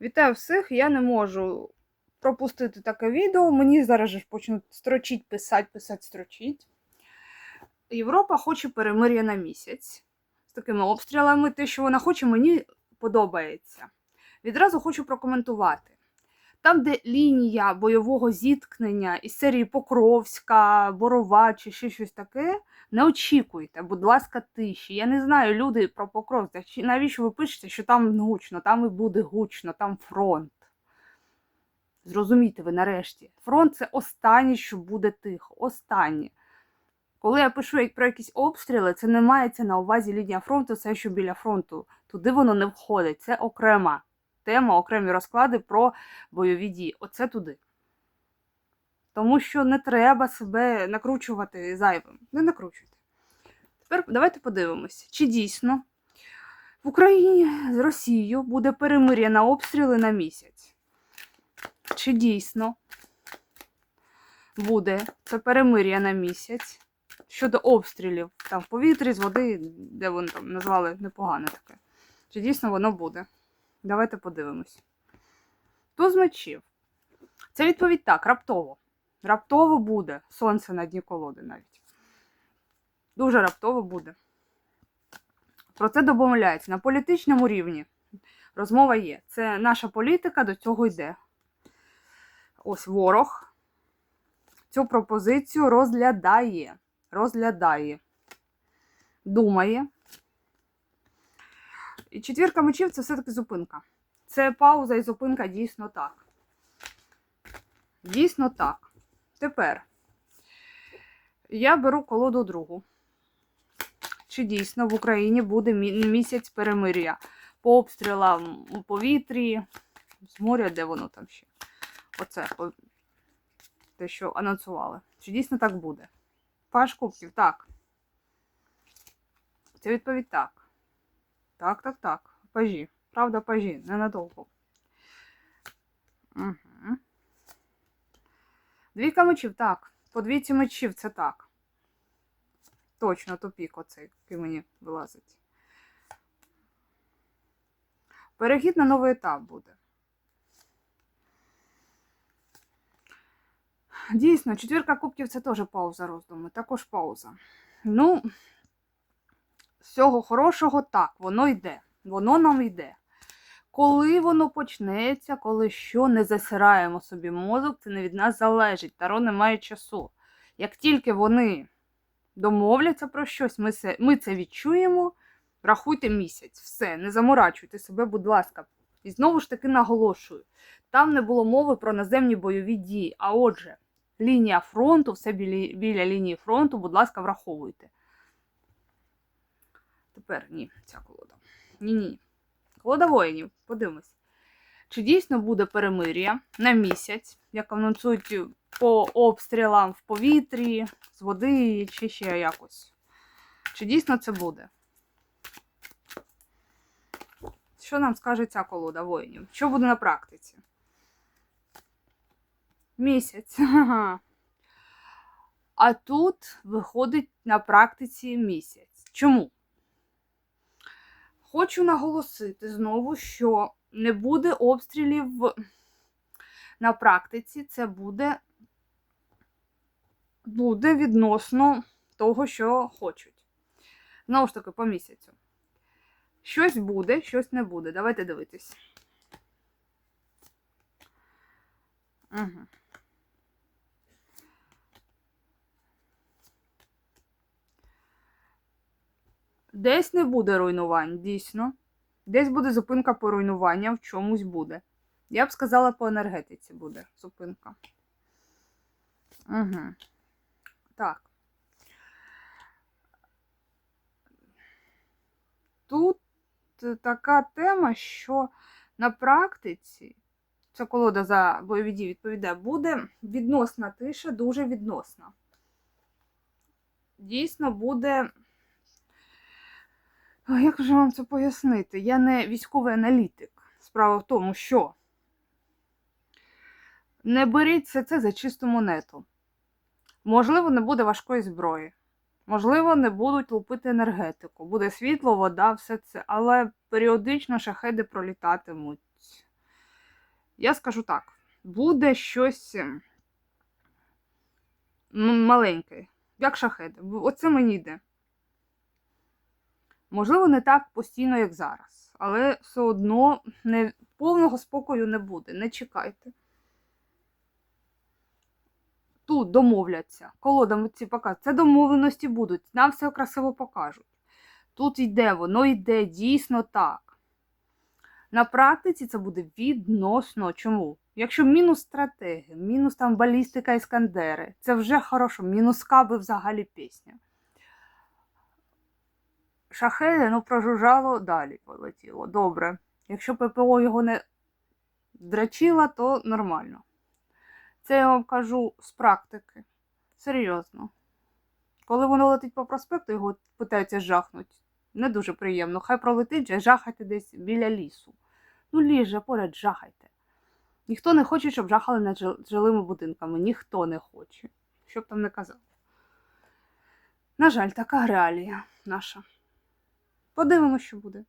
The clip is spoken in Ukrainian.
Вітаю всіх! Я не можу пропустити таке відео. Мені зараз же почнуть строчить, писати, писати, строчить. Європа хоче перемир'я на місяць з такими обстрілами. Те, що вона хоче, мені подобається. Відразу хочу прокоментувати. Там, де лінія бойового зіткнення із серії Покровська, Борова чи ще щось таке, не очікуйте, будь ласка, тиші. Я не знаю, люди про Покровськ, навіщо ви пишете, що там гучно, там і буде гучно, там фронт. Зрозумійте ви нарешті. Фронт це останнє, що буде тихо. Останнє. Коли я пишу про якісь обстріли, це не мається на увазі лінія фронту, це що біля фронту. Туди воно не входить. Це окрема тема, окремі розклади про бойові дії. Оце туди. Тому що не треба себе накручувати зайвим. Не накручуйте. Тепер давайте подивимось, чи дійсно в Україні з Росією буде перемир'я на обстріли на місяць. Чи дійсно буде це перемир'я на місяць щодо обстрілів там в повітрі, з води, де вони там назвали непогане таке. Чи дійсно воно буде? Давайте подивимось. Туз мечів. Це відповідь так, раптово. Раптово буде. Сонце на дні колоди навіть. Дуже раптово буде. Про це домовляється. На політичному рівні розмова є. Це наша політика до цього йде. Ось ворог цю пропозицію розглядає. Розглядає. Думає. І четвірка мечів це все-таки зупинка. Це пауза і зупинка дійсно так. Дійсно так. Тепер я беру колоду другу. Чи дійсно в Україні буде місяць перемир'я по обстрілам у повітрі, з моря, де воно там ще? Оце те, що анонсували. Чи дійсно так буде? Паш кубків, так. Це відповідь так. Так, так, так. Пажі. Правда, пажі, ненадовго. Угу. Двійка мечів, так. По двійці мечів це так. Точно тупік оцей, який мені вилазить. Перехід на новий етап буде. Дійсно, четвірка кубків це теж пауза роздуму, також пауза. Ну, з цього хорошого так, воно йде. Воно нам йде. Коли воно почнеться, коли що, не засираємо собі мозок, це не від нас залежить. Таро не має часу. Як тільки вони домовляться про щось, ми це, ми це відчуємо, рахуйте місяць. Все, не заморачуйте себе, будь ласка. І знову ж таки наголошую: там не було мови про наземні бойові дії. А отже, лінія фронту, все біля, біля лінії фронту, будь ласка, враховуйте. Тепер ні, ця колода. Ні-ні. Колода воїнів, подивимось. Чи дійсно буде перемир'я на місяць, як анонсують по обстрілам в повітрі, з води чи ще якось? Чи дійсно це буде? Що нам скаже ця колода воїнів? Що буде на практиці? Місяць. Ага. А тут виходить на практиці місяць. Чому? Хочу наголосити знову, що не буде обстрілів на практиці, це буде, буде відносно того, що хочуть. Знову ж таки, по місяцю. Щось буде, щось не буде. Давайте дивитись. Угу. Десь не буде руйнувань, дійсно. Десь буде зупинка по руйнуванням, в чомусь буде. Я б сказала, по енергетиці буде зупинка. Угу. Так. Тут така тема, що на практиці, ця колода за бойові дії відповідає, буде відносна тиша, дуже відносна. Дійсно буде. Як же вам це пояснити? Я не військовий аналітик. Справа в тому, що не беріть все це за чисту монету. Можливо, не буде важкої зброї. Можливо, не будуть лупити енергетику. Буде світло, вода, все це. Але періодично шахеди пролітатимуть. Я скажу так: буде щось ем, маленьке, як шахеди. Оце мені йде. Можливо, не так постійно, як зараз, але все одно не, повного спокою не буде. Не чекайте. Тут домовляться. Колодами ці покажуть. Це домовленості будуть. Нам все красиво покажуть. Тут йде, воно йде дійсно так. На практиці це буде відносно. Чому? Якщо мінус стратегія, мінус там балістика іскандери, це вже хорошо. Мінус каби взагалі пісня. Шахеди, ну, прожужжало, далі полетіло. Добре. Якщо ППО його не драчила, то нормально. Це я вам кажу з практики. Серйозно. Коли воно летить по проспекту, його питаються жахнуть. Не дуже приємно. Хай пролетить же, жахайте десь біля лісу. Ну, ліс же поряд жахайте. Ніхто не хоче, щоб жахали над жилими будинками. Ніхто не хоче. Що б там не казав. На жаль, така реалія наша. Подивимося, що буде.